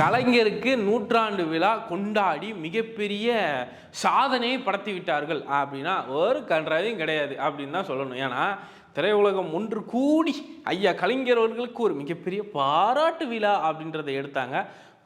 கலைஞருக்கு நூற்றாண்டு விழா கொண்டாடி மிகப்பெரிய சாதனையை படைத்து விட்டார்கள் அப்படின்னா ஒரு கன்றாவையும் கிடையாது அப்படின்னு தான் சொல்லணும். ஏன்னா திரையுலகம் ஒன்று கூடி ஐயா கலைஞர் அவர்களுக்கு ஒரு மிகப்பெரிய பாராட்டு விழா அப்படின்றத எடுத்தாங்க.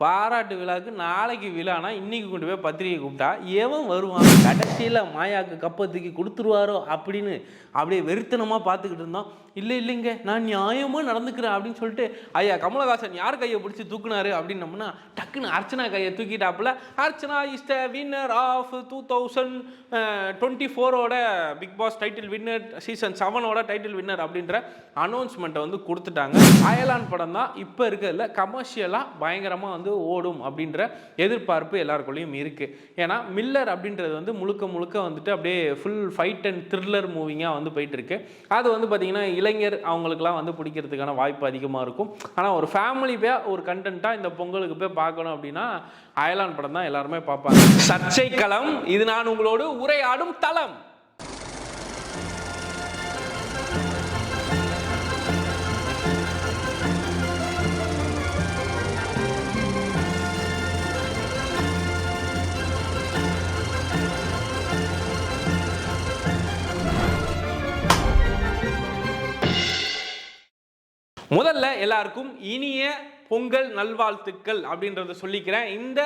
பாராட்டு விழாவுக்கு நாளைக்கு விழானா இன்னைக்கு கொண்டு போய் பத்திரிகை கூப்பிட்டா எவன் வருவான்? கடைசியில் மாயாக்கு கப்பத்துக்கு கொடுத்துருவாரோ அப்படின்னு அப்படியே வெறித்தனமாக பார்த்துக்கிட்டு இருந்தோம் இல்லை இல்லைங்க நான் நியாயமாக நடந்துக்கிறேன் அப்படின்னு சொல்லிட்டு ஐயா கமலஹாசன் யார் கையை பிடிச்சி தூக்குனாரு அப்படின்னம்னா டக்குன்னு அர்ச்சனா கையை தூக்கிட்டாப்புல Archana is the winner of two thousand twenty ஃபோரோட Bigg Boss title winner season செவனோட title winner அப்படின்ற அனௌன்ஸ்மெண்ட்டை வந்து கொடுத்துட்டாங்க. அயலான் படம் தான் இப்போ இருக்கிறதுல கமர்ஷியலாக பயங்கரமாக வந்து ஓடும் அப்படின்ற எதிர்பார்ப்பு எல்லாருக்குள்ளேயும் இருக்குது ஏன்னா மில்லர் அப்படின்றது வந்து முழுக்க முழுக்க வந்துட்டு அப்படியே ஃபுல் ஃபைட் அண்ட் த்ரில்லர் மூவிங்காக வந்து போயிட்டு இருக்கு அது வந்து பார்த்தீங்கன்னா இளைஞர் அவங்களுக்குலாம் வந்து பிடிக்கிறதுக்கான வாய்ப்பு அதிகமாக இருக்கும். ஆனால் ஒரு ஃபேமிலி போய் ஒரு கண்டென்ட்டாக இந்த பொங்கலுக்கு போய் பார்க்கணும் அப்படின்னா அயலான் படம் தான் எல்லாருமே பார்ப்பாங்க. சர்ச்சை களம் இது நான் உங்களோடு உரையாடும் தளம். முதல்ல எல்லாருக்கும் இனிய பொங்கல் நல்வாழ்த்துக்கள் அப்படின்றத சொல்லிக்கிறேன். இந்த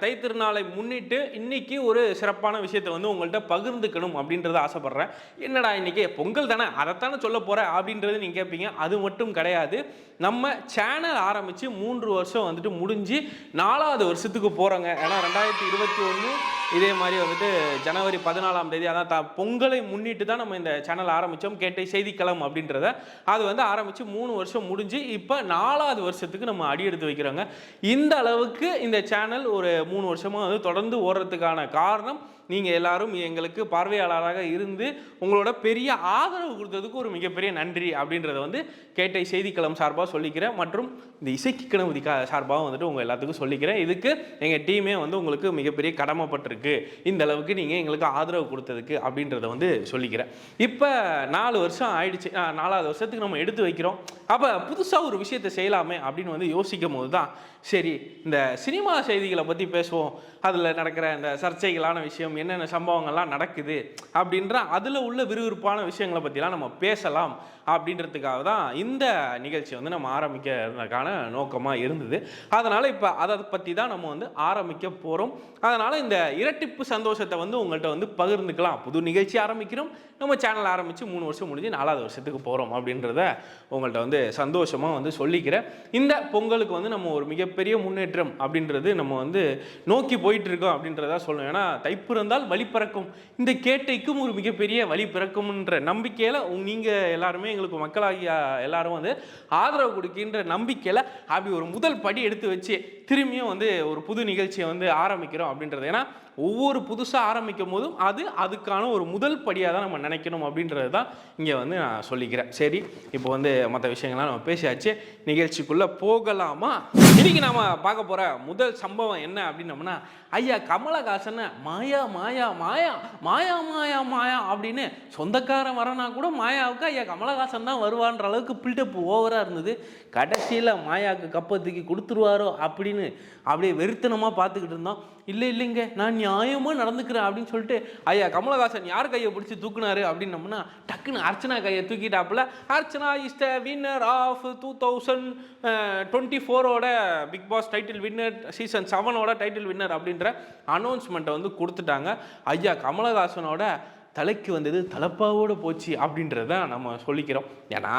தை திருநாளை முன்னிட்டு இன்னைக்கு ஒரு சிறப்பான விஷயத்தை வந்து உங்கள்கிட்ட பகிர்ந்துக்கணும் அப்படின்றத ஆசைப்படுறேன். என்னடா இன்னைக்கு? பொங்கல் தானே? அதைத்தானே சொல்ல போகிறேன் அப்படின்றது நீங்கள் கேட்பீங்க அது மட்டும் கிடையாது. நம்ம சேனல் ஆரம்பித்து மூன்று வருஷம் வந்துட்டு முடிஞ்சு நாலாவது வருஷத்துக்கு போகிறோங்க ஏன்னா ரெண்டாயிரத்தி இருபத்தி ஒன்று இதே மாதிரி வந்துட்டு ஜனவரி பதினாலாம் தேதி அதான் த பொங்கலை முன்னிட்டு தான் நம்ம இந்த சேனல் ஆரம்பித்தோம் கேட்டை செய்திக்களம் அப்படின்றத. அது வந்து ஆரம்பித்து மூணு வருஷம் முடிஞ்சு இப்போ நாலாவது வருஷத்துக்கு நம்ம அடி எடுத்து வைக்கிறோங்க. இந்த அளவுக்கு இந்த சேனல் ஒரு மூணு வருஷமாக வந்து தொடர்ந்து ஓடுறதுக்கான காரணம் நீங்கள் எல்லாரும் எங்களுக்கு பார்வையாளராக இருந்து உங்களோட பெரிய ஆதரவு கொடுத்ததுக்கு ஒரு மிகப்பெரிய நன்றி அப்படின்றத வந்து கேட்டை செய்திக்களம் சார்பாக சொல்லிக்கிறேன். மற்றும் இந்த இசைக்கு கணபதி சார்பாகவும் வந்துட்டு உங்கள் எல்லாத்துக்கும் சொல்லிக்கிறேன். இதுக்கு எங்கள் டீமே வந்து உங்களுக்கு மிகப்பெரிய கடமைப்பட்டிருக்கு. இந்த அளவுக்கு நீங்கள் எங்களுக்கு ஆதரவு கொடுத்ததுக்கு அப்படின்றத வந்து சொல்லிக்கிறேன். இப்போ நாலு வருஷம் ஆயிடுச்சு. நாலாவது வருஷத்துக்கு நம்ம எடுத்து வைக்கிறோம். அப்போ புதுசாக ஒரு விஷயத்தை செய்யலாமே அப்படின்னு வந்து யோசிக்கும் போது தான் சரி இந்த சினிமா செய்திகளை பற்றி பேசுவோம். அதில் நடக்கிற இந்த சர்ச்சைகளான விஷயம் என்னென்ன சம்பவங்கள்லாம் நடக்குது அப்படின்ற அதில் உள்ள விறுவிறுப்பான விஷயங்களை பற்றிலாம் நம்ம பேசலாம் அப்படின்றதுக்காக தான் இந்த நிகழ்ச்சி வந்து நம்ம ஆரம்பிக்கிறதுக்கான நோக்கமாக இருந்தது. அதனால் இப்போ அதை பற்றி தான் நம்ம வந்து ஆரம்பிக்க போகிறோம் அதனால் இந்த இரட்டிப்பு சந்தோஷத்தை வந்து உங்கள்கிட்ட வந்து பகிர்ந்துக்கலாம். புது நிகழ்ச்சி ஆரம்பிக்கிறோம். நம்ம சேனல் ஆரம்பித்து மூணு வருஷம் முடிஞ்சு நாலாவது வருஷத்துக்கு போகிறோம் அப்படின்றத உங்கள்கிட்ட வந்து சந்தோஷமாக வந்து சொல்லிக்கிறேன். இந்த பொங்கலுக்கு வந்து நம்ம ஒரு மிகப்பெரிய முன்னேற்றம் அப்படின்றது நம்ம வந்து வந்து நோக்கி போயிட்டு இருக்கோம் அப்படின்றத சொல்லணும். ஏன்னா தைப்பிறந்தால் வழி பிறக்கும். இந்த கேட்டைக்கும் ஒரு மிகப்பெரிய வழி பிறக்கும்ன்ற நம்பிக்கையில் நீங்கள் எல்லாருமே எங்களுக்கு மக்களாகிய எல்லாரும் வந்து ஆதரவு கொடுக்கின்ற நம்பிக்கையில் அப்படி ஒரு முதல் படி எடுத்து வச்சு திரும்பியும் வந்து ஒரு புது நிகழ்ச்சியை வந்து ஆரம்பிக்கிறோம் அப்படின்றது. ஏன்னா ஒவ்வொரு புதுசாக ஆரம்பிக்கும் போதும் அது அதுக்கான ஒரு முதல் படியாக தான் நம்ம நினைக்கணும் அப்படின்றது தான் இங்கே வந்து நான் சொல்லிக்கிறேன். சரி இப்போ வந்து மற்ற விஷயங்கள்லாம் நம்ம பேசியாச்சு. நிகழ்ச்சிக்குள்ளே போகலாமா? இன்றைக்கி நாம் பார்க்க போகிற முதல் சம்பவம் என்ன அப்படின்னம்னா ஐயா கமலஹாசன் மாயா மாயா மாயா மாயா மாயா மாயா அப்படின்னு சொந்தக்காரன் வரனா கூட மாயாவுக்கு ஐயா கமலஹாசன் தான் வருவான்ற அளவுக்கு பில்டப் ஓவராக இருந்தது. கடைசியில் மாயாவுக்கு கப்பத்துக்கு கொடுத்துருவாரோ அப்படின்னு அப்படியே வெறித்தனமாக பார்த்துக்கிட்டு இருந்தோம். இல்லை இல்லைங்க நான் நியாயமாக நடந்துக்கிறேன் அப்படின்னு சொல்லிட்டு ஐயா கமலஹாசன் யார் கையை பிடிச்சி தூக்குனாரு அப்படின்னம்னா டக்குன்னு அர்ச்சனா கையை தூக்கிட்டாப்புல. Archana is the winner of two thousand twenty ஃபோரோட Bigg Boss title winner season செவனோட title winner அப்படின்ற அனௌன்ஸ்மெண்ட்டை வந்து கொடுத்துட்டாங்க. ஐயா கமலஹாசனோட தலைக்கு வந்தது தலப்பாவோடு போச்சு அப்படின்றத நம்ம சொல்லிக்கிறோம். ஏன்னா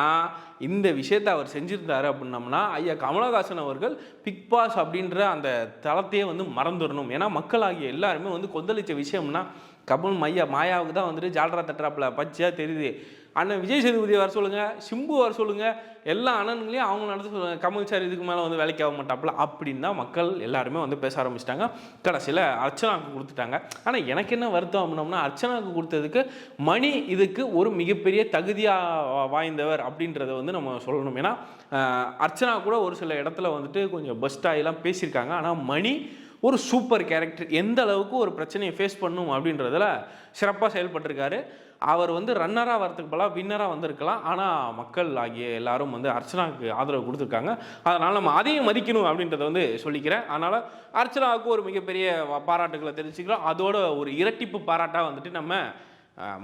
இந்த விஷயத்தை அவர் செஞ்சுருந்தாரு அப்படின்னம்னா ஐயா கமலஹாசன் அவர்கள் பிக் பாஸ் அப்படின்ற அந்த தளத்தையே வந்து மறந்துடணும். ஏன்னா மக்களாகிய எல்லாருமே வந்து கொந்தளித்த விஷயம்னா கமல் மையா மாயாவுக்கு தான் வந்துட்டு ஜால்ரா தட்டுறாப்புல. பச்சையாக தெரியுது. அண்ணன் விஜய் சேதுபதியை வர சொல்லுங்க சிம்பு வர சொல்லுங்க எல்லா அண்ணன்களையும் அவங்க நடத்த சொல்லுங்க கமல் சார் இதுக்கு மேலே வந்து வேலைக்கு ஆக மாட்டாப்புல அப்படின்னு தான் மக்கள் எல்லாருமே வந்து பேச ஆரம்பிச்சிட்டாங்க. கடைசியில் அர்ச்சனாவுக்கு கொடுத்துட்டாங்க. ஆனால் எனக்கு என்ன வருத்தம் அப்படின்னோம்னா அர்ச்சனாவுக்கு கொடுத்ததுக்கு மணி இதுக்கு ஒரு மிகப்பெரிய தகுதியாக வாய்ந்தவர் அப்படின்றத வந்து நம்ம சொல்லணும். ஏன்னா அர்ச்சனா கூட ஒரு சில இடத்துல வந்துட்டு கொஞ்சம் பெஸ்ட்டாகலாம் பேசியிருக்காங்க. ஆனால் மணி ஒரு சூப்பர் கேரக்டர் எந்த அளவுக்கு ஒரு பிரச்சனையை ஃபேஸ் பண்ணும் அப்படின்றதுல சிறப்பாக செயல்பட்டிருக்காரு. அவர் வந்து ரன்னராக வரதுக்கு பல வின்னராக வந்திருக்கலாம். ஆனால் மக்கள் ஆகிய எல்லாரும் வந்து அர்ச்சனாவுக்கு ஆதரவு கொடுத்துருக்காங்க. அதனால் நம்ம அதையும் மதிக்கணும் அப்படின்றத வந்து சொல்லிக்கிறேன். அதனால் அர்ச்சனாவுக்கு ஒரு மிகப்பெரிய பாராட்டுகளை தெரிஞ்சுக்கிறோம் அதோட ஒரு இரட்டிப்பு பாராட்டாக வந்துட்டு நம்ம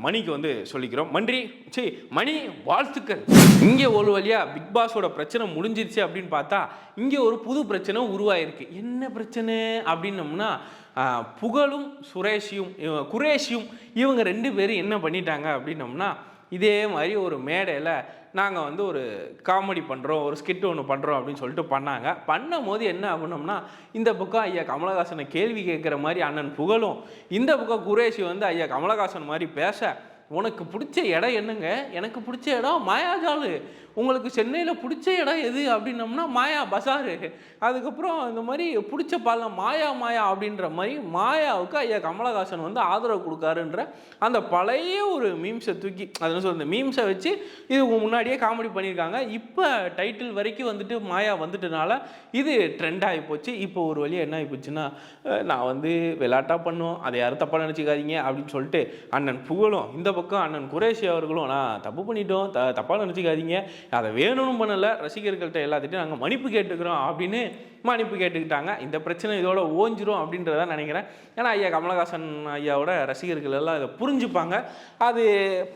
மணிக்கு வந்து சொல்லிக்கிறோம். மன்றி சரி மணி வாழ்த்துக்கள். இங்கே ஒரு வழியாக பிக் பாஸோட பிரச்சனை முடிஞ்சிருச்சு அப்படின்னு பார்த்தா இங்கே ஒரு புது பிரச்சனை உருவாயிருக்கு. என்ன பிரச்சனை அப்படின்னம்னா புகழும் சுரேஷியும் குரேஷியும் இவங்க ரெண்டு பேரும் என்ன பண்ணிட்டாங்க அப்படின்னம்னா இதே மாதிரி ஒரு மேடையில் நாங்கள் வந்து ஒரு காமெடி பண்ணுறோம் ஒரு ஸ்கிட் ஒன்று பண்ணுறோம் அப்படின்னு சொல்லிட்டு பண்ணாங்க. பண்ணும் போது என்ன ஆகணும்னா இந்த பக்கம் ஐயா கமலஹாசனை கேள்வி கேட்குற மாதிரி அண்ணன் புகழும். இந்த பக்கம் குரேஷி வந்து ஐயா கமலஹாசன் மாதிரி பேச உனக்கு பிடிச்ச இடம் என்னங்க? எனக்கு பிடிச்ச இடம் மாயாஜாலு. உங்களுக்கு சென்னையில் பிடிச்ச இடம் எது அப்படின்னம்னா மாயா பசாரு. அதுக்கப்புறம் இந்த மாதிரி பிடிச்ச பாலம் மாயா மாயா அப்படின்ற மாதிரி மாயாவுக்கு ஐயா கமலஹாசன் வந்து ஆதரவு கொடுக்காருன்ற அந்த பழைய ஒரு மீம்ஸை தூக்கி அது சொல்ற மீம்ஸை வச்சு இது முன்னாடியே காமெடி பண்ணியிருக்காங்க. இப்போ டைட்டில் வரைக்கும் வந்துட்டு மாயா வந்துட்டனால இது ட்ரெண்ட் ஆகி போச்சு. இப்போ ஒரு வழி என்ன ஆகி போச்சுன்னா நான் வந்து விளையாட்டாக பண்ணுவோம் அதை யாரும் தப்பாக நினச்சிக்காதீங்க அப்படின்னு சொல்லிட்டு அண்ணன் புகழும் இந்த பக்கம் அண்ணன் குரேஷி அவர்களும் நான் தப்பு பண்ணிட்டோம் த தப்பாக நினச்சிக்காதீங்க அதை வேணும்னு பண்ணலை ரசிகர்கள்ட்ட எல்லாத்திட்டையும் நாங்கள் மன்னிப்பு கேட்டுக்கிறோம் அப்படின்னு மன்னிப்பு கேட்டுக்கிட்டாங்க. இந்த பிரச்சனை இதோட ஓஞ்சிரும் அப்படின்றத நினைக்கிறேன். ஏன்னா ஐயா கமலஹாசன் ஐயாவோட ரசிகர்கள் எல்லாம் இதை புரிஞ்சுப்பாங்க. அது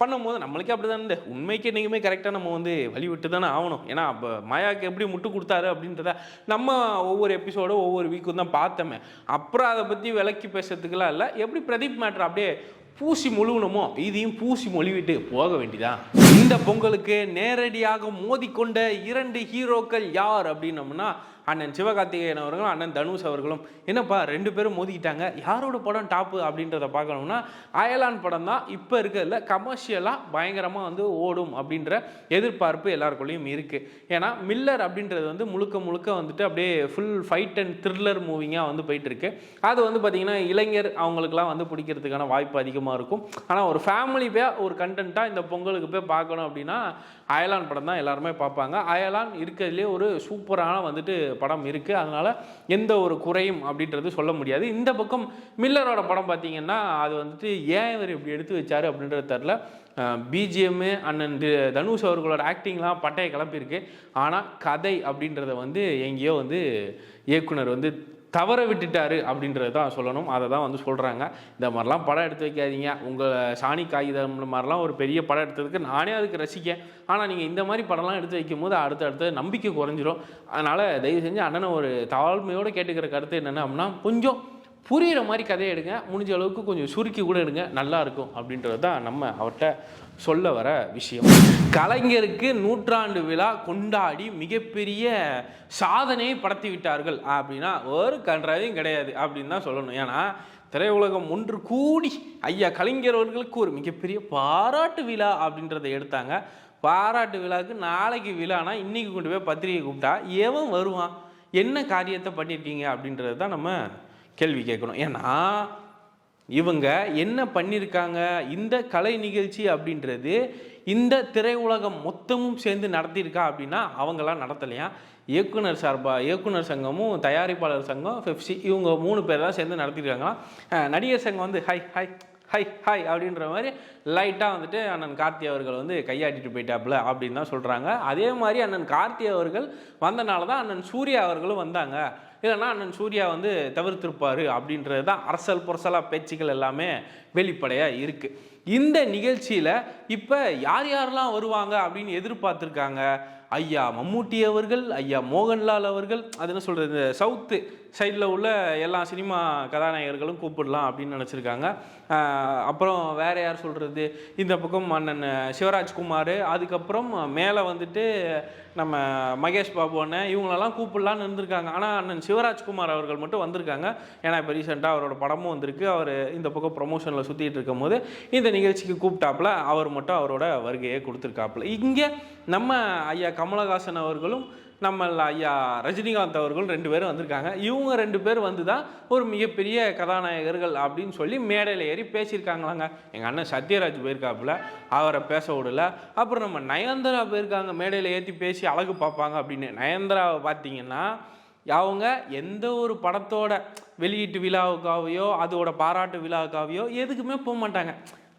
பண்ணும்போது நம்மளுக்கே அப்படி தான் உண்மைக்கு என்றைக்குமே கரெக்டாக நம்ம வந்து வழிவிட்டு தானே ஆகணும். ஏன்னா அப்போ மாயாவுக்கு எப்படி முட்டு கொடுத்தாரு அப்படின்றத நம்ம ஒவ்வொரு எபிசோடும் ஒவ்வொரு வீக்கும் தான் பார்த்தோமே. அப்புறம் அதை பற்றி விளக்கி பேசுறதுக்கெல்லாம் இல்லை. எப்படி பிரதீப் மேட்ரு அப்படியே பூசி முழுவணுமோ இதையும் பூசி மொழிவிட்டு போக வேண்டிதான் இந்த பொங்கலுக்கு நேரடியாக மோதிக்கொண்ட இரண்டு ஹீரோக்கள் யார் அப்படின்னம்னா அண்ணன் சிவகார்த்திகேயன் அவர்களும் அண்ணன் தனுஷ் அவர்களும் என்னப்பா ரெண்டு பேரும் மோதிக்கிட்டாங்க. யாரோட படம் டாப்பு அப்படின்றத பார்க்கணும்னா அயலான் படம் தான் இப்போ இருக்கிறதுல கமர்ஷியலாக பயங்கரமாக வந்து ஓடும் அப்படின்ற எதிர்பார்ப்பு எல்லாருக்குள்ளேயும் இருக்குது ஏன்னா மில்லர் அப்படின்றது வந்து முழுக்க முழுக்க வந்துட்டு அப்படியே ஃபுல் ஃபைட் அண்ட் த்ரில்லர் மூவிங்காக வந்து போயிட்டுருக்கு. அது வந்து பார்த்திங்கன்னா இளைஞர் அவங்களுக்குலாம் வந்து பிடிக்கிறதுக்கான வாய்ப்பு அதிகமாக இருக்கும். ஆனால் ஒரு ஃபேமிலி போய் ஒரு கண்டென்ட்டாக இந்த பொங்கலுக்கு போய் பார்க்கணும் அப்படின்னா அயலான் படம் தான் எல்லாருமே பார்ப்பாங்க. அயலான் இருக்கிறதுலே ஒரு சூப்பரான வந்துட்டு படம் இருக்குது அதனால் எந்த ஒரு குறையும் அப்படின்றது சொல்ல முடியாது. இந்த பக்கம் மில்லரோட படம் பார்த்தீங்கன்னா அது வந்துட்டு ஏன் இவர் இப்படி எடுத்து வச்சாரு அப்படின்றது தெரில பிஜிஎம்மு அண்ணன் தனுஷ் அவர்களோட ஆக்டிங்லாம் பட்டையை கிளப்பியிருக்கு. ஆனால் கதை அப்படின்றத வந்து எங்கேயோ வந்து இயக்குனர் வந்து தவற விட்டுட்டாரு அப்படின்றது தான் சொல்லணும். அதை தான் வந்து சொல்கிறாங்க இந்த மாதிரிலாம் படம் எடுத்து வைக்காதீங்க. உங்கள் சாணி காகிதம் இந்த மாதிரிலாம் ஒரு பெரிய படம் எடுத்ததுக்கு நானே அதுக்கு ரசிக்கேன். ஆனால் நீங்கள் இந்த மாதிரி படம்லாம் எடுத்து வைக்கும் போது அடுத்த அடுத்த நம்பிக்கை குறைஞ்சிரும். அதனால் தயவு செஞ்சு அண்ணனை ஒரு தாழ்மையோடு கேட்டுக்கிற கருத்து என்னென்ன அப்படின்னா கொஞ்சம் புரிகிற மாதிரி கதையை எடுங்க. முடிஞ்ச அளவுக்கு கொஞ்சம் சுருக்கி கூட எடுங்க. நல்லாயிருக்கும் அப்படின்றது தான் நம்ம அவர்கிட்ட சொல்ல வர விஷயம். கலைஞருக்கு நூற்றாண்டு விழா கொண்டாடி மிகப்பெரிய சாதனையை படைத்து விட்டார்கள். அப்படின்னா ஒரு கன்றாவையும் கிடையாது அப்படின்னு தான் சொல்லணும். ஏன்னா திரையுலகம் ஒன்று கூடி ஐயா கலைஞர் அவர்களுக்கு ஒரு மிகப்பெரிய பாராட்டு விழா அப்படின்றத எடுத்தாங்க. பாராட்டு விழாவுக்கு நாளைக்கு விழானா இன்னைக்கு கொண்டு போய் பத்திரிகை கூப்பிட்டா எவன் வருவான்? என்ன காரியத்தை பண்ணியிருக்கீங்க அப்படின்றது தான் நம்ம கேள்வி கேட்கணும். ஏன்னா இவங்க என்ன பண்ணியிருக்காங்க இந்த கலை நிகழ்ச்சி அப்படின்றது இந்த திரையுலகம் மொத்தமும் சேர்ந்து நடத்தியிருக்கா அப்படின்னா அவங்களாம் நடத்தலையா? இயக்குனர் சார்பாக இயக்குனர் சங்கமும் தயாரிப்பாளர் சங்கம் பெப்சி இவங்க மூணு பேர் தான் சேர்ந்து நடத்திருக்காங்களாம் நடிகர் சங்கம் வந்து ஹை ஹை ஹை ஹாய் அப்படின்ற மாதிரி லைட்டாக வந்துட்டு அண்ணன் கார்த்தி அவர்கள் வந்து கையாட்டிட்டு போயிட்டாப்புல அப்படின்னு தான் சொல்கிறாங்க அதே மாதிரி அண்ணன் கார்த்தி அவர்கள் வந்தனால தான் அண்ணன் சூர்யா அவர்களும் வந்தாங்க. இல்லைன்னா அண்ணன் சூர்யா வந்து தவிர்த்திருப்பார் அப்படின்றது தான் அரசல் புரசலாக பேச்சுக்கள் எல்லாமே வெளிப்படையாக இருக்குது இந்த நிகழ்ச்சியில் இப்போ யார் யாரெல்லாம் வருவாங்க அப்படின்னு எதிர்பார்த்துருக்காங்க? ஐயா மம்மூட்டி அவர்கள் ஐயா மோகன்லால் அவர்கள் அது என்ன சொல்கிறது இந்த சவுத்து சைடில் உள்ள எல்லா சினிமா கதாநாயகர்களும் கூப்பிடலாம் அப்படின்னு நினச்சிருக்காங்க. அப்புறம் வேற யார் சொல்கிறது இந்த பக்கம் அண்ணன் சிவராஜ்குமார் அதுக்கப்புறம் மேலே வந்துட்டு நம்ம மகேஷ் பாபு அண்ணன் இவங்களெல்லாம் கூப்பிடலான்னு இருந்திருக்காங்க. ஆனால் அண்ணன் சிவராஜ்குமார் அவர்கள் மட்டும் வந்திருக்காங்க. ஏன்னா இப்போ ரீசெண்டாக அவரோட படமும் வந்திருக்கு. அவர் இந்த பக்கம் ப்ரொமோஷனில் சுற்றிட்டு இருக்கும் போது இந்த நிகழ்ச்சிக்கு கூப்பிட்டாப்புல. அவர் மட்டும் அவரோட வருகையை கொடுத்துருக்காப்புல. இங்கே நம்ம ஐயா கமலஹாசன் அவர்களும் நம்ம ஐயா ரஜினிகாந்த் அவர்கள் ரெண்டு பேரும் வந்திருக்காங்க. இவங்க ரெண்டு பேர் வந்து தான் ஒரு மிகப்பெரிய கதாநாயகர்கள் அப்படின்னு சொல்லி மேடையில் ஏறி பேசியிருக்காங்களாங்க. எங்கள் அண்ணன் சத்யராஜ் போயிருக்காப்புல அவரை பேச விடல. அப்புறம் நம்ம நயன்தரா போயிருக்காங்க மேடையில் ஏற்றி பேசி அழகு பார்ப்பாங்க அப்படின்னு. நயன்தராவை பார்த்தீங்கன்னா அவங்க எந்த ஒரு படத்தோட வெளியீட்டு விழாவுக்காவையோ அதோட பாராட்டு விழாவுக்காவையோ எதுக்குமே போக மாட்டாங்க.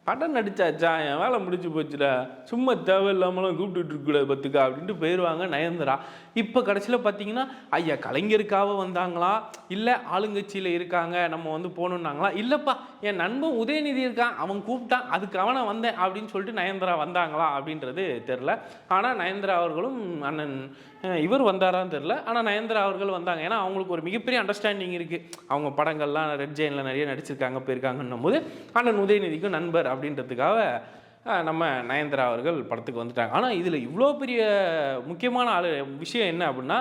படம் நடிச்சாச்சா என் வேலை முடிச்சு போச்சுடா. சும்மா தேவையில்லாமலாம் கூப்பிட்டுட்டு இருக்கக்கூடாது பத்துக்கா அப்படின்ட்டு போயிடுவாங்க நயன்தரா. இப்போ கடைசியில் பார்த்தீங்கன்னா ஐயா கலைஞருக்காக வந்தாங்களா? இல்லை ஆளுங்கட்சியில் இருக்காங்க நம்ம வந்து போகணுன்னாங்களா இல்லைப்பா என் நண்பன் உதயநிதி இருக்கான் அவன் கூப்பிட்டான் அதுக்கு அவனை வந்தேன் அப்படின்னு சொல்லிட்டு நயன்தரா வந்தாங்களா அப்படின்றது தெரில ஆனால் நயன்தரா அவர்களும் அண்ணன் இவர் வந்தாரான்னு தெரில ஆனால் நயன்தரா அவர்கள் வந்தாங்க. ஏன்னா அவங்களுக்கு ஒரு மிகப்பெரிய அண்டர்ஸ்டாண்டிங் இருக்குது அவங்க படங்கள்லாம் ரெட் ஜெயினில் நிறைய நடிச்சிருக்காங்க போயிருக்காங்கன்னும் போது அண்ணன் உதயநிதிக்கும் நண்பர் அப்படின்றதுக்காக நம்ம நயன்தரா அவர்கள் படத்துக்கு வந்துட்டாங்க. ஆனால் இதில் இவ்வளோ பெரிய முக்கியமான ஆளு விஷயம் என்ன அப்படின்னா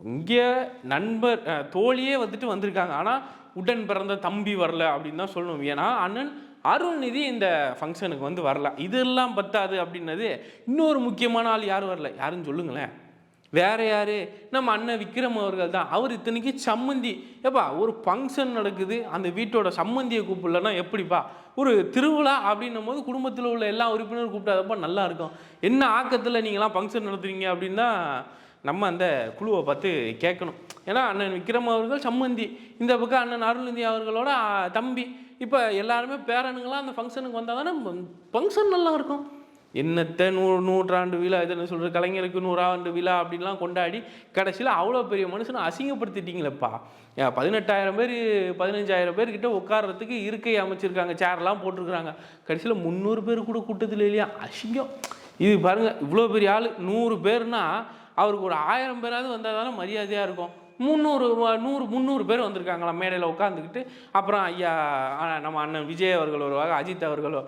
இங்கே நண்பர் தோழியே வந்துட்டு வந்திருக்காங்க. ஆனால் உடன் பிறந்த தம்பி வரல அப்படின்னு தான் சொல்லணும். ஏன்னா அண்ணன் அருள்நிதி இந்த ஃபங்க்ஷனுக்கு வந்து வரல. இதெல்லாம் பத்தாது அப்படின்னது இன்னொரு முக்கியமான ஆள் யார் வரல? யாருன்னு சொல்லுங்களேன். வேற யாரு? நம்ம அண்ணன் விக்ரம் அவர்கள் தான். அவர் இத்தனைக்கு சம்மந்தி. ஏப்பா ஒரு ஃபங்க்ஷன் நடக்குது. அந்த வீட்டோட சம்மந்தியை கூப்பிடலன்னா எப்படிப்பா? ஒரு திருவிழா அப்படின்னும் போது குடும்பத்தில் உள்ள எல்லா உறுப்பினரும் கூப்பிட்டாதப்பா நல்லா இருக்கும். என்ன ஆக்கத்தில் நீங்களாம் ஃபங்க்ஷன் நடத்துறீங்க அப்படின்னா நம்ம அந்த குழுவை பார்த்து கேட்கணும். ஏன்னா அண்ணன் விக்ரம் அவர்கள் சம்மந்தி. இந்த பக்கம் அண்ணன் அருள்நிதி அவர்களோட தம்பி. இப்போ எல்லாருமே பேரனுங்களாம் அந்த ஃபங்க்ஷனுக்கு வந்தால் தானே ஃபங்க்ஷன் நல்லா இருக்கும். என்னத்த நூ நூற்றாண்டு விழா இது என்ன சொல்கிறது கலைஞருக்கு நூறாண்டு விழா அப்படின்லாம் கொண்டாடி கடைசியில் அவ்வளோ பெரிய மனுஷனை அசிங்கப்படுத்திட்டீங்களப்பா. பதினெட்டாயிரம் பேர் பதினஞ்சாயிரம் பேர்கிட்ட உட்கார்றதுக்கு இருக்கை அமைச்சிருக்காங்க சேர்லாம் போட்டிருக்கிறாங்க. கடைசியில் முந்நூறு பேர் கூட கூட்டத்தில் இல்லையா? அசிங்கம். இது பாருங்கள் இவ்வளோ பெரிய ஆள் நூறு பேர்னா அவருக்கு ஒரு ஆயிரம் பேராவது வந்தால் தானே மரியாதையாக இருக்கும். முந்நூறு நூறு முந்நூறு பேர் வந்திருக்காங்களாம் மேடையில் உட்காந்துக்கிட்டு அப்புறம் ஐயா நம்ம அண்ணன் விஜய் அவர்கள் வருவாங்க அஜித் அவர்களோ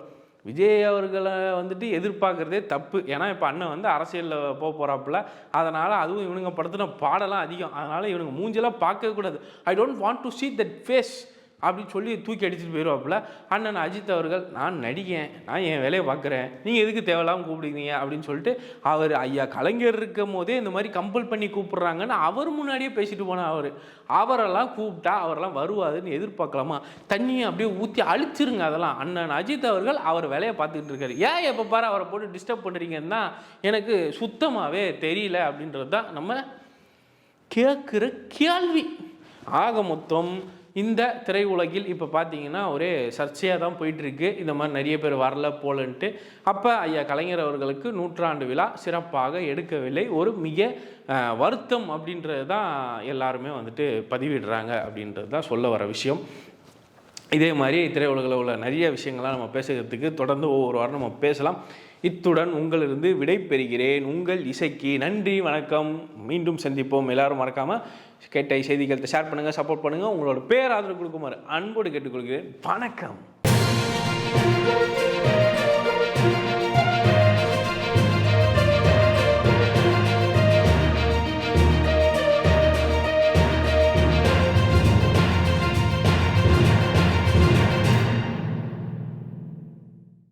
விஜய் அவர்களை வந்துட்டு எதிர்பார்க்குறதே தப்பு. ஏன்னா இப்போ அண்ணன் வந்து அரசியலில் போக போகிறாப்புல அதனால் அதுவும் இவனுங்க படுத்தின பாடலாம் அதிகம். அதனால் இவனுங்க மூஞ்செல்லாம் பார்க்கவே கூடாது. I don't want to see that face அப்படின்னு சொல்லி தூக்கி அடிச்சுட்டு போயிடுவாப்புல அண்ணன் அஜித் அவர்கள் நான் நடிகேன் நான் என் வேலையை பார்க்குறேன். நீங்கள் எதுக்கு தேவையில்லாமல் கூப்பிடுறீங்க? அப்படின்னு சொல்லிட்டு அவர் ஐயா கலைஞர் இருக்கும் போதே இந்த மாதிரி கம்பல் பண்ணி கூப்பிட்றாங்கன்னு அவர் முன்னாடியே பேசிட்டு போனார் அவர். அவரெல்லாம் கூப்பிட்டா அவரெல்லாம் வருவாதுன்னு எதிர்பார்க்கலாமா? தண்ணியை அப்படியே ஊற்றி அழிச்சிருங்க அதெல்லாம். அண்ணன் அஜித் அவர்கள் அவர் வேலையை பார்த்துக்கிட்டு இருக்காரு. ஏன் எப்போ பாரு அவரை போட்டு டிஸ்டர்ப் பண்ணுறீங்கன்னா எனக்கு சுத்தமாகவே தெரியல. அப்படின்றது தான் நம்ம கேட்குற கேள்வி. ஆக மொத்தம் இந்த திரையுலகில் இப்போ பார்த்தீங்கன்னா ஒரே சர்ச்சையாக தான் போயிட்டுருக்கு. இந்த மாதிரி நிறைய பேர் வரல போலன்ட்டு. அப்போ ஐயா கலைஞர் அவர்களுக்கு நூற்றாண்டு விழா சிறப்பாக எடுக்கவில்லை. ஒரு மிக வருத்தம் அப்படின்றது தான் எல்லாருமே வந்துட்டு பதிவிடுறாங்க அப்படின்றது தான் சொல்ல வர விஷயம். இதே மாதிரி திரையுலகில் உள்ள நிறைய விஷயங்கள்லாம் நம்ம பேசுகிறதுக்கு தொடர்ந்து ஒவ்வொரு வாரம் நம்ம பேசலாம். இத்துடன் உங்களிருந்து விடை பெறுகிறேன். உங்கள் இசைக்கு நன்றி வணக்கம். மீண்டும் சந்திப்போம். எல்லாரும் மறக்காமல் கேட்ட செய்திகளை ஷேர் பண்ணுங்கள் சப்போர்ட் பண்ணுங்கள் உங்களோட பேர் ஆதரவு கொடுக்குமாறு அன்போடு கேட்டுக்கொள்கிறேன். வணக்கம்.